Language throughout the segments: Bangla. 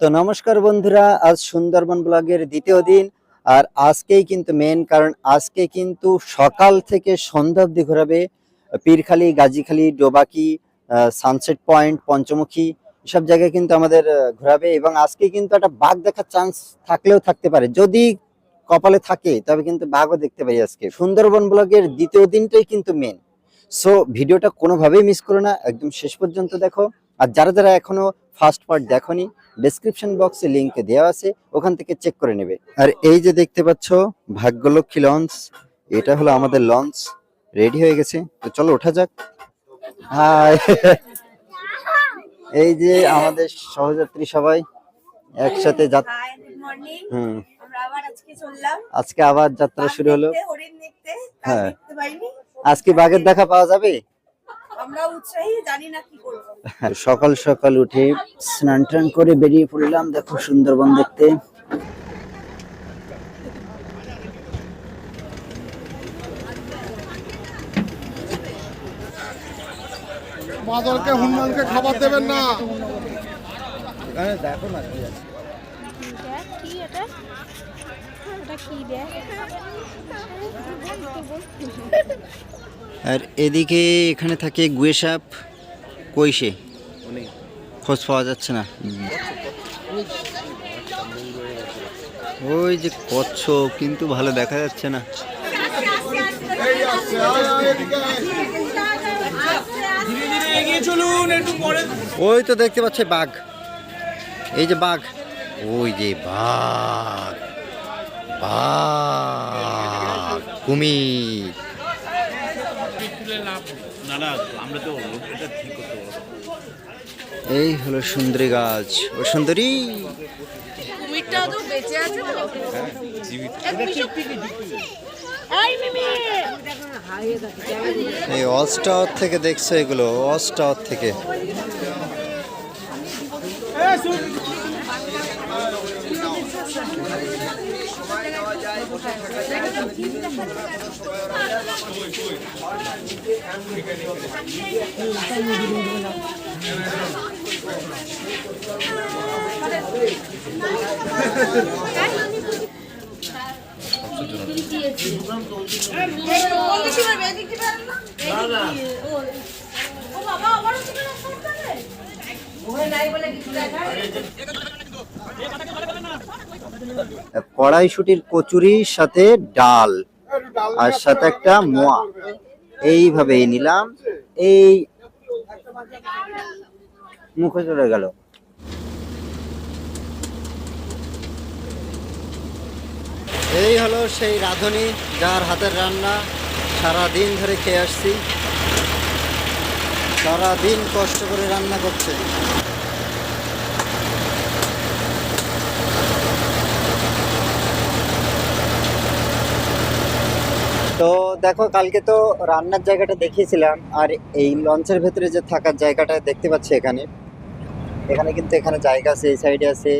তো নমস্কার বন্ধুরা, আজ সুন্দরবন ব্লগের দ্বিতীয় দিন, আর আজকেই কিন্তু মেন কারণ, আজকে কিন্তু সকাল থেকে সন্ধ্যা অব্দি ঘোরাবে, পীরখালি, গাজীখালি, ডোবাকি সানসেট পয়েন্ট পঞ্চমুখী সব জায়গায় কিন্তু আমাদের ঘোরাবে এবং আজকে কিন্তু একটা বাঘ দেখার চান্স থাকলেও থাকতে পারে। যদি কপালে থাকে, তবে কিন্তু বাঘও দেখতে পারি আজকে। সুন্দরবন ব্লগের দ্বিতীয় দিনটাই কিন্তু মেন সো ভিডিওটা কোনোভাবেই মিস করো না। একদম শেষ পর্যন্ত দেখো। আর যারা যারা এখনও ফার্স্ট পার্ট দেখোনি ডেসক্রিপশন বক্সে লিংক দেওয়া আছে। ওখান থেকে চেক করে নেবে। আর এই যে দেখতে পাচ্ছ, ভাগ্যলক্ষ্মী লঞ্চ, এটা হলো আমাদের লঞ্চ। রেডি হয়ে গেছে? তো চলো, ওঠা যাক। হাই এই যে আমাদের সহযাত্রী সবাই একসাথে হুম। আজকে আবার যাত্রা শুরু হলো। হ্যাঁ। আজকে বাঘের দেখা পাওয়া যাবে? সকাল সকাল উঠে স্নান টান করে বেরিয়ে পড়লাম দেখো সুন্দরবন দেখতে। বাদলকে হনুমানকে খাবার দেবেন না। দেখো না কি এটা এটা কি দেখ আর এদিকে এখানে থাকে গুয়ে সাপ কইসে খোঁজ পাওয়া যাচ্ছে না। ওই যে কচ্ছপ কিন্তু ভালো দেখা যাচ্ছে না। ওই তো দেখতে পাচ্ছে বাঘ। এই যে বাঘ। ওই যে বাঘ। বাঘ। কুমির। এই হলো সুন্দরী গাছ। ও সুন্দরী। কুমিরটাও তো বেঁচে আছে তো। এই অস টাওয়ার থেকে দেখছ এগুলো অস টাওয়ার থেকে এদিকে পারবে এদিকে পারবে না ও বাবা আবারও তুমি রাস্তা উঠাবে ওহে নাই বলে কিছু দেখা কড়াইশুটির কচুরির সাথে ডাল আর সাথে একটা মোয়া। এইভাবে নিলাম এই মুখে চলে গেল এই হলো সেই রাঁধুনি যার হাতের রান্না সারা দিন ধরে খেয়ে আসছি। সারা দিন কষ্ট করে রান্না করছে। তো দেখো, কালকে তো রান্নার জায়গাটা দেখিয়েছিলাম, আর এই লঞ্চের ভেতরে যে থাকার জায়গাটা দেখতে পাচ্ছি এখানে। এখানে কিন্তু এখানে জায়গা আছে, এই সাইডে আছে।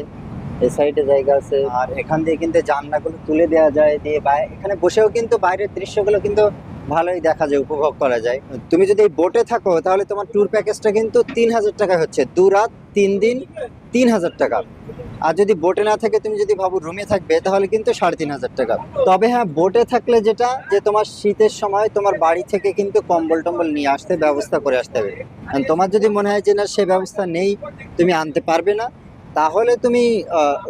এই সাইডে জায়গা আছে। আর এখান দিয়ে কিন্তু জানলাগুলো তুলে দেওয়া যায়, দিয়ে এখানে বসেও কিন্তু বাইরের দৃশ্যগুলো কিন্তু ভালোই দেখা যায়, উপভোগ করা যায়। তুমি যদি বোটে থাকো, তাহলে তোমার ট্যুর প্যাকেজটা কিন্তু তিন হাজার টাকা হচ্ছে। দু রাত, তিন দিন, তিন হাজার টাকা। আর যদি বোটে না থাকে, তুমি যদি ভাবো রুমে থাকবে, তাহলে কিন্তু সাড়ে তিন হাজার টাকা। তবে হ্যাঁ বোটে থাকলে যেটা, যে তোমার শীতের সময় তোমার বাড়ি থেকে কিন্তু কম্বল টম্বল নিয়ে আসতে, ব্যবস্থা করে আসতে হবে। তোমার যদি মনে হয় যে না, সে ব্যবস্থা নেই, তুমি আনতে পারবে না। তাহলে তুমি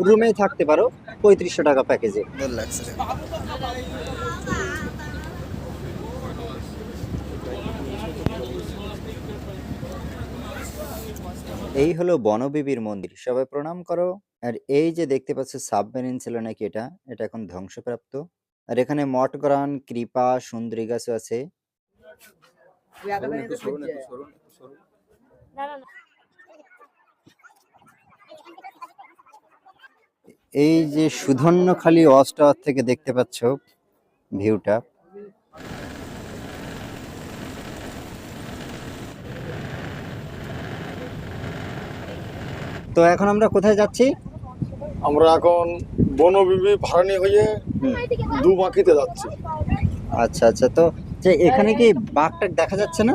রুমে থাকতে পারো পঁয়ত্রিশশো টাকা প্যাকেজে এই হলো বনবিবির মন্দির। সবাই প্রণাম করো। আর এই যে দেখতে পাচ্ছ সাবমেরিন ছিল নাকি এটা? এটা এখন ধ্বংসপ্রাপ্ত। আর এখানে মঠগ্রান কৃপা সুন্দরী গাছও আছে। না না। এই যে সুধন্যখালী ওয়াচ টাওয়ার থেকে দেখতে পাচ্ছ ভিউটা। তো এখন আমরা কোথায় যাচ্ছি? আমরা এখন বনবিবি ভাড়ানি হয়ে হুম। দু বাঁকিতে যাচ্ছি। আচ্ছা আচ্ছা তো যে এখানে কি বাঘটাক দেখা যাচ্ছে না?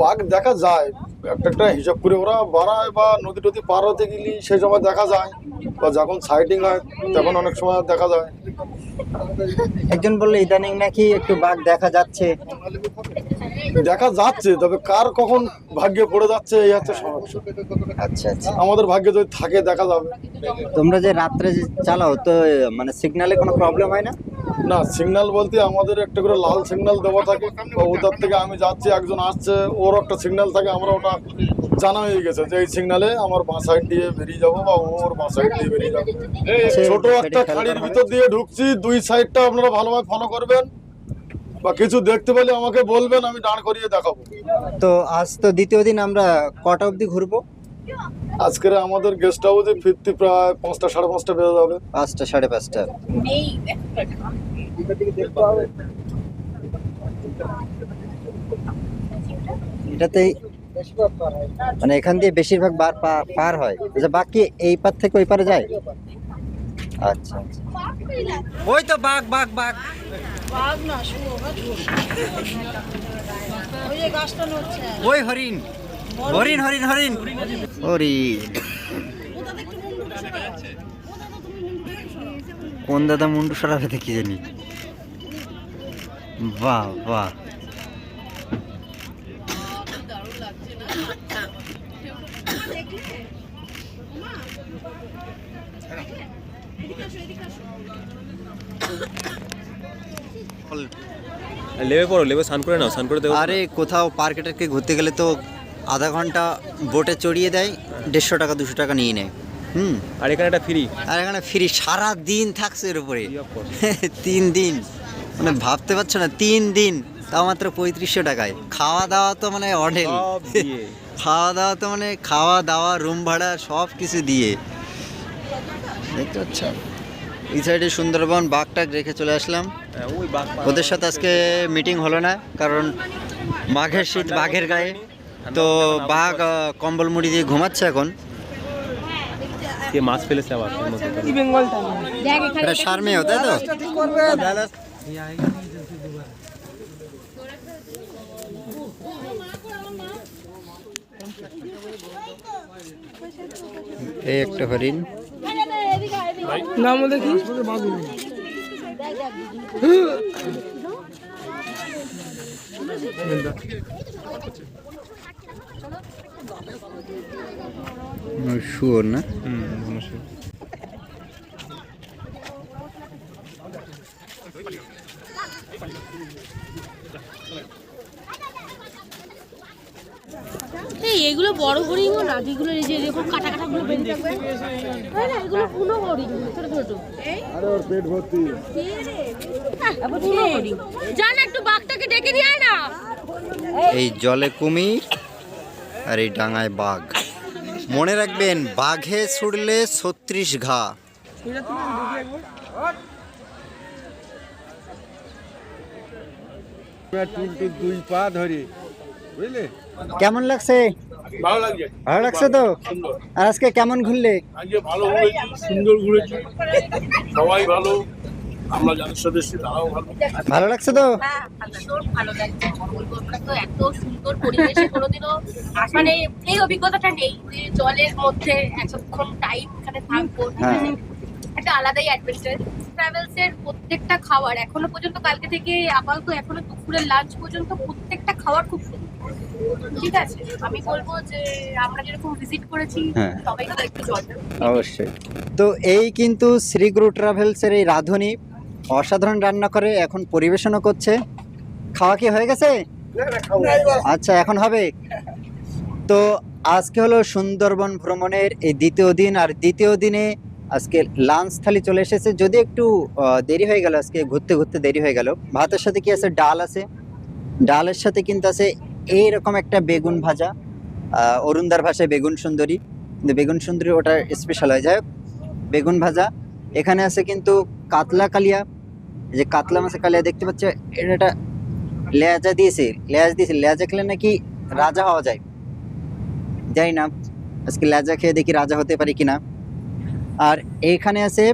বাঘ দেখা যায়। একটা একটা হিসাব করে ওরা বাড়ায় বা নদী টদী পার হতে গেলে সেই সময় দেখা যায়। বা যখন সাইটিং হয় তখন অনেক সময় দেখা যায়। একজন বলল ইদানিং নাকি একটু বাঘ দেখা যাচ্ছে। দেখা যাচ্ছে তবে কার কখন ভাগ্যে পড়ে যাচ্ছে এই হচ্ছে সমস্যা। আচ্ছা আচ্ছা। আমাদের ভাগ্যে যদি থাকে দেখা যাবে। তোমরা যে রাত্রে যে চালাও তো মানে সিগনালে কোনো প্রবলেম হয় না? না সিগন্যাল বলতে আমাদের একটা করে লাল সিগন্যাল দেওয়া থাকে। ওটার থেকে আমি যাচ্ছি একজন আসছে ওর একটা সিগন্যাল থাকে আমরা ওটা জানা হয়ে গেছে যে এই সিগনালে আমার বাঁ সাইড দিয়ে বেরিয়ে যাব বা ওর বাঁ সাইড দিয়ে বেরিয়ে যাব। ছোট একটা খাড়ির ভিতর দিয়ে ঢুকছি দুই সাইডটা আপনারা ভালোভাবে ফলো করবেন বা কিছু দেখতে পেলে আমাকে বলবেন আমি দাঁড় করিয়ে দেখাবো। তো আজ তো দ্বিতীয় দিন আমরা কটা অবধি ঘুরবো? আজকের আমাদের গেস্ট হাউসে ফিরতি প্রায় পাঁচটা সাড়ে পাঁচটা বেজে যাবে। পাঁচটা সাড়ে পাঁচটা। এটাতেই মানে এখান দিয়ে বেশিরভাগ বার পার হয়। আচ্ছা বাকি এই পার থেকে ওই পারে যায়? আচ্ছা আচ্ছা। ওই তো বাঘ বাঘ বাঘ। যে ওই হরিণ। হরিণ হরিণ হরিণ। হরিণ। কোন দাদা মুন্ডু সরাবে দেখি জানি? বাহ বাহ। লেবে পড়ো লেবে স্নান করে নাও স্নান করে দেবো আরে কোথাও পার্কে টার্কে ঘুরতে গেলে তো আধা ঘণ্টা বোটে চড়িয়ে দেয় দেড়শো টাকা দুশো টাকা নিয়ে নেয়। হুম। আর এখানে একটা ফ্রি আর এখানে ফ্রি সারা দিন থাকছে এর উপরে। তিন দিন। মানে ভাবতে পারছ না তিন দিন তাও মাত্র পঁয়ত্রিশশো টাকায়। খাওয়া দাওয়া তো মানে অঢেল। খাওয়া দাওয়া তো মানে খাওয়া দাওয়া রুম ভাড়া সব কিছু দিয়ে। দেখতে পাচ্ছ? এই সাইডে সুন্দরবন বাঘ বাঘটাক রেখে চলে আসলাম। হ্যাঁ, ওদের সাথে আজকে মিটিং হলো না কারণ মাঘের শীত বাঘের গায়ে। তো বাঘ কম্বল মুড়ি দিয়ে ঘুমাচ্ছে এখন? কে মাছ ফেলেছে আবার। দেখ এটা সারমেয় তাই তো? এই একটা হরিণ। শুয়োর না এই এগুলো বড় হরিণও না? যেগুলো এই যে এরকম কাটা কাটা গুলো বেরিয়ে থাকবে? তাই না এগুলো পুনো হরিণ ছোট ছোট আরে ওর পেট ভর্তি পুনো জান একটু বাঘটাকে ডেকে নিয়ে আয় না। এই জলে কুমির। আর এই ডাঙায় বাঘ। মনে রাখবেন বাঘে ছুড়লে ছত্রিশ ঘা। দুই পা ধরে বুঝলে কেমন লাগছে? ভালো লাগছে। ভালো লাগছে তো? আর আজকে কেমন ঘুরলে? আজকে ভালো ঘুরেছি সুন্দর ঘুরেছি। সবাই ভালো। আমরা যাদের সাথে এসেছি তারাও ভালো। ভালো লাগছে তো? হ্যাঁ, ভীষণ ভালো লাগছে। বলব আমরা তো এত সুন্দর পরিবেশে কোনোদিনও মানে এই অভিজ্ঞতাটা নেই যে জলের মধ্যে এতক্ষণ টাইম এখানে থাকব ঠিক হ্যাঁ। আছে? একটা আলাদাই অ্যাডভেঞ্চার ট্রাভেলস এর প্রত্যেকটা খাবার এখনও পর্যন্ত কালকে থেকে আপাতত এখনও দুপুরের লাঞ্চ পর্যন্ত প্রত্যেকটা খাবার খুব সুন্দর। ঠিক আছে? আমি বলব যে আমরা যেরকম ভিজিট করেছি হ্যাঁ। সবাই একটু জলটা অবশ্যই। তো এই কিন্তু শ্রীগুরু ট্রাভেলসের এই রাঁধুনি অসাধারণ রান্না করে, এখন পরিবেশনও করছে। খাওয়া কি হয়ে গেছে? আচ্ছা এখন হবে। তো আজকে হলো সুন্দরবন ভ্রমণের এই দ্বিতীয় দিন, আর দ্বিতীয় দিনে আজকে লাঞ্চ থালি চলে এসেছে। যদি একটু দেরি হয়ে গেল, আজকে ঘুরতে ঘুরতে দেরি হয়ে গেল। ভাতের সাথে কি আছে? ডাল আছে। ডালের সাথে কিন্তু আছে এইরকম একটা বেগুন ভাজা। অরুণদার ভাষায় বেগুন সুন্দরী। কিন্তু বেগুন সুন্দরী ওটা স্পেশাল হয়ে। যায় বেগুন ভাজা। এখানে আছে কিন্তু কাতলা কালিয়া। যে কাতলা মাছের কালিয়া দেখতে পাচ্ছ, এটা একটা লেজা দিয়েছে, লেজ দিয়েছে। লেজা খেলে নাকি রাজা হওয়া যায়। যাই না, আজকে লেজা খেয়ে দেখি রাজা হতে পারি কিনা। আর এইখানে আছে,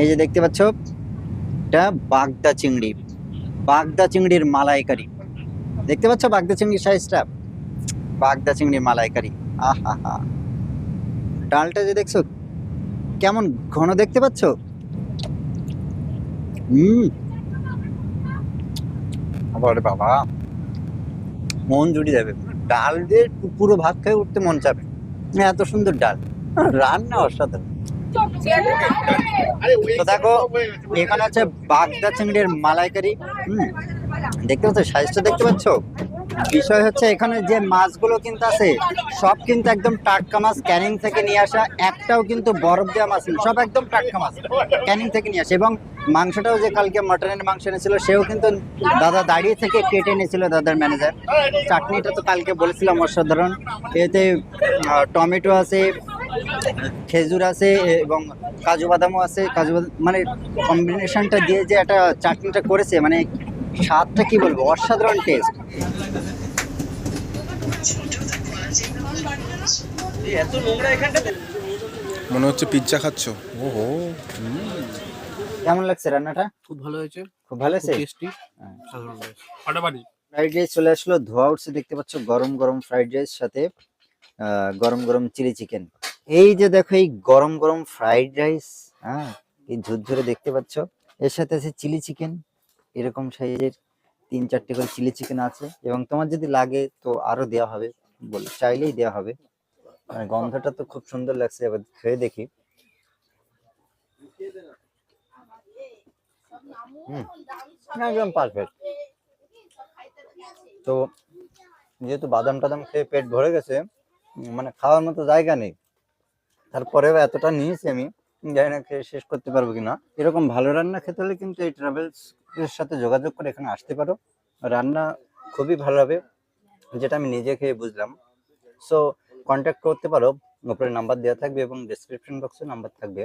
এই যে দেখতে পাচ্ছ, এটা বাগদা চিংড়ি, বাগদা চিংড়ির মালাইকারি। দেখতে পাচ্ছ বাগদা চিংড়ির সাইজটা বাগদা চিংড়ির মালাইকারি। আহা হা ডালটা যে দেখছ, কেমন ঘন দেখতে পাচ্ছ? হুম। আবার বাবা মন জুড়ে যাবে। ডাল দিয়ে পুরো ভাত খেয়ে উঠতে মন চাবে। এত সুন্দর ডাল। রান্না অসাধারণ। তো দেখো এখানে আছে বাগদা চিংড়ির মালাইকারি। হুম দেখতে পাচ্ছ? সাইজটা দেখতে পাচ্ছ? বিষয় হচ্ছে এখানে যে মাছগুলো কিন্তু আছে, সব কিন্তু একদম টাটকা মাছ, ক্যানিং থেকে নিয়ে আসা, একটাও কিন্তু বরফ দেওয়া মাছ সব একদম টাটকা মাছ, ক্যানিং থেকে নিয়ে আসে। এবং মাংসটাও যে কালকে মটনের মাংস এনেছিল, সেও কিন্তু দাদা দাঁড়িয়ে থেকে কেটে এনেছিল দাদার ম্যানেজার। চাটনিটা তো কালকে বলেছিলাম, অসাধারণ। এতে টমেটো আছে, খেজুর আছে, এবং কাজু বাদামও আছে। কাজু বাদাম মানে কম্বিনেশনটা দিয়ে যে একটা চাটনিটা করেছে মানে স্বাদটা কি বলব? অসাধারণ টেস্ট মনে হচ্ছে পিৎজা খাচ্ছ। ওহো। কেমন লাগছে রান্নাটা? খুব ভালো হয়েছে। খুব ভালো হয়েছে? টেস্টি হ্যাঁ। ফাটাফাটি ফ্রাইড রাইস চলে আসলো ধোয়া উঠছে দেখতে পাচ্ছ গরম গরম ফ্রাইড রাইস সাথে আহ, গরম গরম চিলি চিকেন এই যে দেখো এই গরম গরম ফ্রাইড রাইস হ্যাঁ এই ঝুরঝুরে দেখতে পাচ্ছ। এর সাথে আছে চিলি চিকেন এরকম সাইজের তিন চারটে করে চিলি চিকেন আছে এবং তোমার যদি লাগে তো আরও দেওয়া হবে, বলে চাইলেই দেওয়া হবে। মানে গন্ধটা তো খুব সুন্দর লাগছে, এবার খেয়ে দেখি। হুম একদম পারফেক্ট তো যেহেতু বাদাম টাদাম খেয়ে পেট ভরে গেছে মানে খাওয়ার মতো জায়গা নেই। তারপরেও এতটা নিয়েছি আমি, জানি না খেয়ে শেষ করতে পারব কিনা। এরকম ভালো রান্না খেতে হলে কিন্তু এই ট্রাভেলস সাথে যোগাযোগ করে এখানে আসতে পারো। রান্না খুবই ভালো হবে, যেটা আমি নিজে খেয়ে বুঝলাম। সো কন্ট্যাক্ট করতে পারো, উপরে নাম্বার দেওয়া থাকবে এবং ডিসক্রিপশন বক্সে নাম্বার থাকবে।